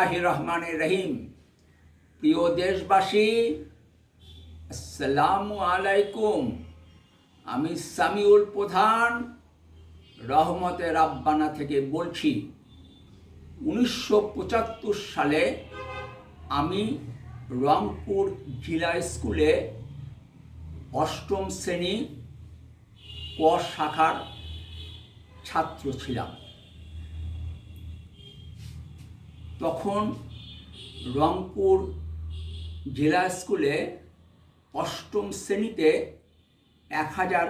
আহ রহমান রহিম। প্রিয় দেশবাসী, আসসালামু আলাইকুম। আমি সামিউল প্রধান রহমতের আব্বানা থেকে বলছি, উনিশশো পঁচাত্তর সালে আমি রংপুর জেলা স্কুলে অষ্টম শ্রেণি ক শাখার ছাত্র ছিলাম। তখন রংপুর জেলা স্কুলে অষ্টম শ্রেণীতে এক হাজার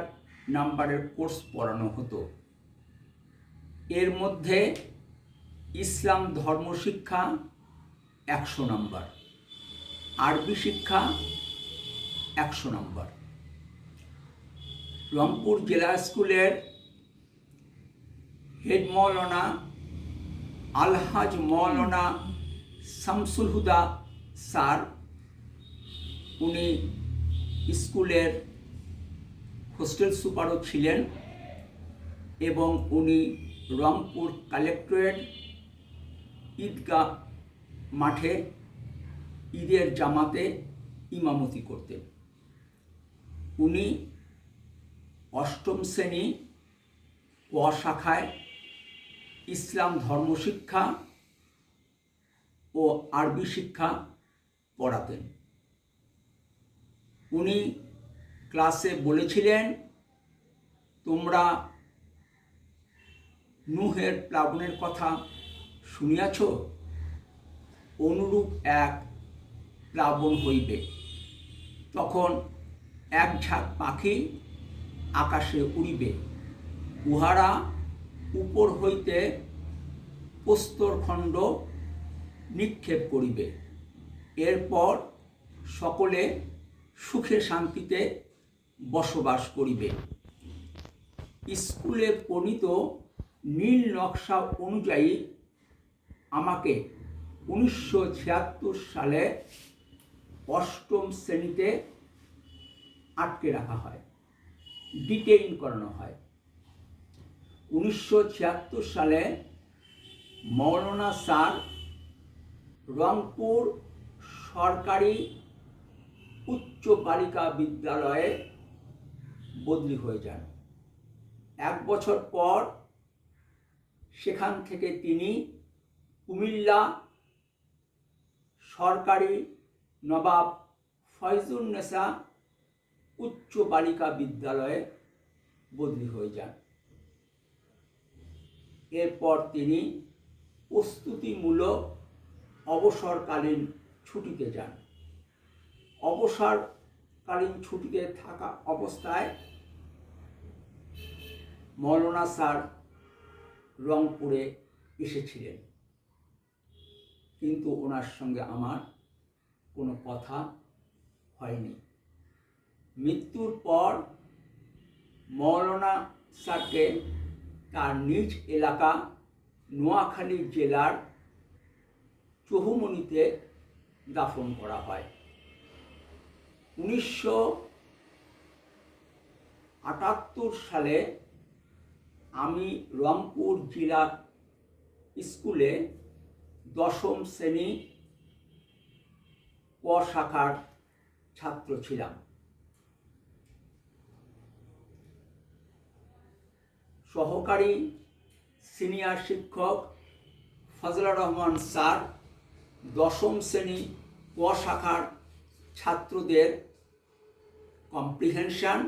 নাম্বারের কোর্স পড়ানো হতো। এর মধ্যে ইসলাম ধর্ম শিক্ষা একশো নম্বর, আরবি শিক্ষা একশো নম্বর। রংপুর জেলা স্কুলের হেড মৌলানা আলহাজ মৌলানা শামসুল হুদা স্যার, উনি স্কুলের হোস্টেল সুপারও ছিলেন এবং উনি রংপুর কালেক্টরেট ঈদগাহ মাঠে ঈদের জামাতে ইমামতি করতেন। উনি অষ্টম শ্রেণি ক শাখায় ইসলাম ধর্ম শিক্ষা ও আরবি শিক্ষা পড়াতেন। উনি ক্লাসে বলেছিলেন, তোমরা নুহের প্লাবনের কথা শুনিয়াছ? অনুরূপ এক প্লাবন হইবে। তখন এক ঝাঁক পাখি আকাশে উড়িবে। উহারা উপর হইতে প্রস্তরখণ্ড নিক্ষেপ করিবে। এরপর সকলে সুখে শান্তিতে বসবাস করিবে। স্কুলে প্রণীত নীল নকশা অনুযায়ী আমাকে উনিশশো ছিয়াত্তর সালে অষ্টম শ্রেণীতে আটকে রাখা হয়, ডিটেইন করানো হয়। উনিশশো ছিয়াত্তর সালে মৌলানা স্যার রংপুর সরকারি উচ্চ বালিকা বিদ্যালয়ে বদলি হয়ে যান। এক বছর পর সেখান থেকে তিনি কুমিল্লা সরকারি নবাব ফয়জুন্নেসা উচ্চ বালিকা বিদ্যালয়ে বদলি হয়ে যান। এরপর তিনি প্রস্তুতিমূলক অবসরকালীন ছুটিতে যান। অবসরকালীন ছুটিতে থাকা অবস্থায় মৌলানা স্যার রংপুরে এসেছিলেন। কিন্তু ওনার সঙ্গে আমার কোনো কথা হয়নি। মৃত্যুর পর মৌলানা স্যারকে তার নিজ এলাকা নোয়াখালী জেলার চহুমনিতে দাফন করা হয়। উনিশশো আটাত্তর সালে আমি রংপুর জেলা স্কুলে দশম শ্রেণি ক শাখার ছাত্র ছিলাম। সহকারী সিনিয়র শিক্ষক ফজলা রহমান স্যার, দশম শ্রেণি ক শাখার ছাত্রদের কম্প্রিহেনশন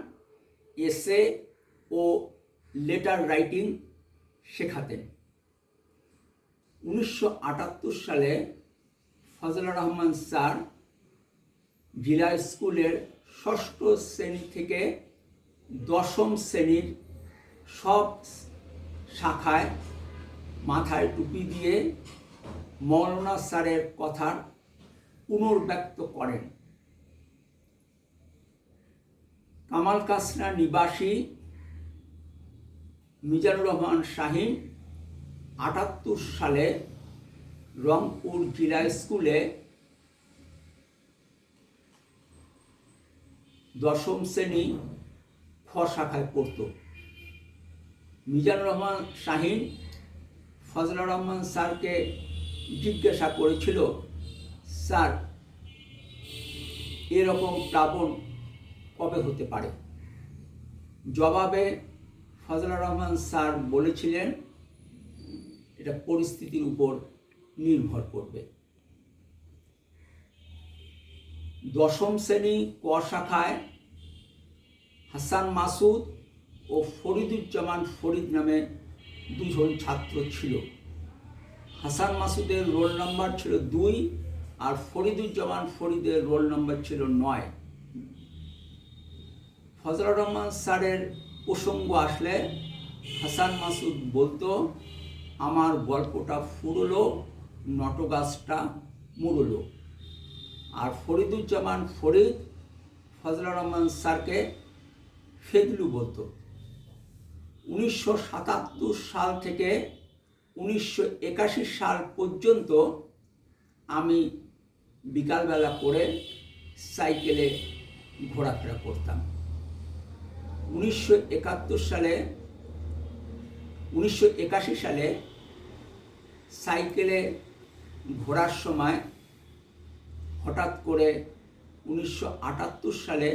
এসে ও লেটার রাইটিং শেখাতেন উনিশশো আটাত্তর সালে ফজলা রহমান স্যার জিলা স্কুলের ষষ্ঠ শ্রেণি থেকে দশম শ্রেণির সব শাখায় মাথায় টুপি দিয়ে মৌলানা স্যারের কথার পুনর্ব্যক্ত করেন। কামাল কাসনা নিবাসী মিজানুর রহমান শাহিন আটাত্তর সালে রংপুর জেলা স্কুলে দশম শ্রেণি খ শাখায় পড়ত। মিজানুর রহমান শাহিন ফজলুর রহমান স্যারকে জিজ্ঞাসা করেছিল, স্যার, এরকম প্লাবন কবে হতে পারে? জবাবে ফজলার রহমান স্যার বলেছিলেন, এটা পরিস্থিতির উপর নির্ভর করবে। দশম শ্রেণি ক শাখায় হাসান মাসুদ ও ফরিদুজ্জামান ফরিদ নামে দুজন ছাত্র ছিল। হাসান মাসুদের রোল নাম্বার ছিল দুই আর ফরিদুজ্জামান ফরিদের রোল নাম্বার ছিল নয়। ফজলুর রহমান স্যারের প্রসঙ্গ আসলে হাসান মাসুদ বলতো, আমার গল্পটা ফুরলো, নটগাছটা মুড়লো। আর ফরিদুজ্জামান ফরিদ ফজলুর রহমান স্যারকে ফেদলু বলতো। উনিশশো সাতাত্তর সাল থেকে উনিশশো একাশি সাল পর্যন্ত আমি বিকালবেলা করে সাইকেলে ঘোরাফেরা করতাম। উনিশশো একাত্তর সালে, উনিশশো একাশি সালে সাইকেলে ঘোরার সময় হঠাৎ করে উনিশশো আটাত্তর সালে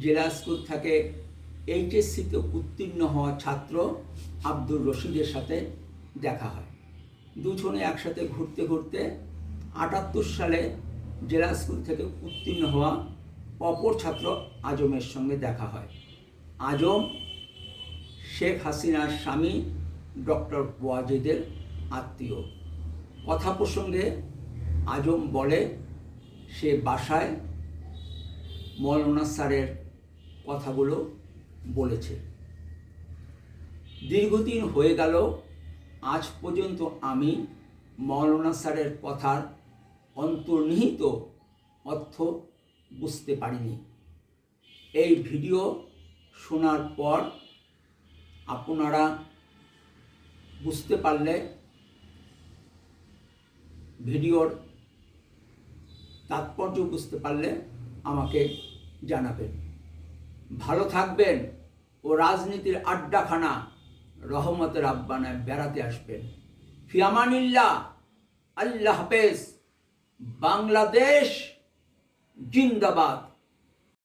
জেলা স্কুল থেকে এইচএসসিতে উত্তীর্ণ হওয়া ছাত্র আব্দুর রশিদের সাথে দেখা হয়। দুজনে একসাথে ঘুরতে ঘুরতে আটাত্তর সালে জেলা স্কুল থেকে উত্তীর্ণ হওয়া অপর ছাত্র আজমের সঙ্গে দেখা হয়। আজম শেখ হাসিনার স্বামী ডক্টর ওয়াজেদের আত্মীয়। কথা প্রসঙ্গে আজম বলে, সে বাসায় মৌলানা স্যারের কথাগুলো বলেছে। দীর্ঘদিন হয়ে গেল, আজ পর্যন্ত আমি মৌলানা স্যারের কথার অন্তর্নিহিত অর্থ বুঝতে পারিনি। এই ভিডিও শোনার পর আপনারা বুঝতে পারলে ভিডিওর তাৎপর্য বুঝতে পারলে আমাকে জানাবেন। ভালো থাকবেন ও রাজনীতির আড্ডাখানা রহমতের আব্বানায় বেড়াতে আসবেন। ফিয়ামানিল্লা আল্লাহ হাফেজ। বাংলাদেশ জিন্দাবাদ।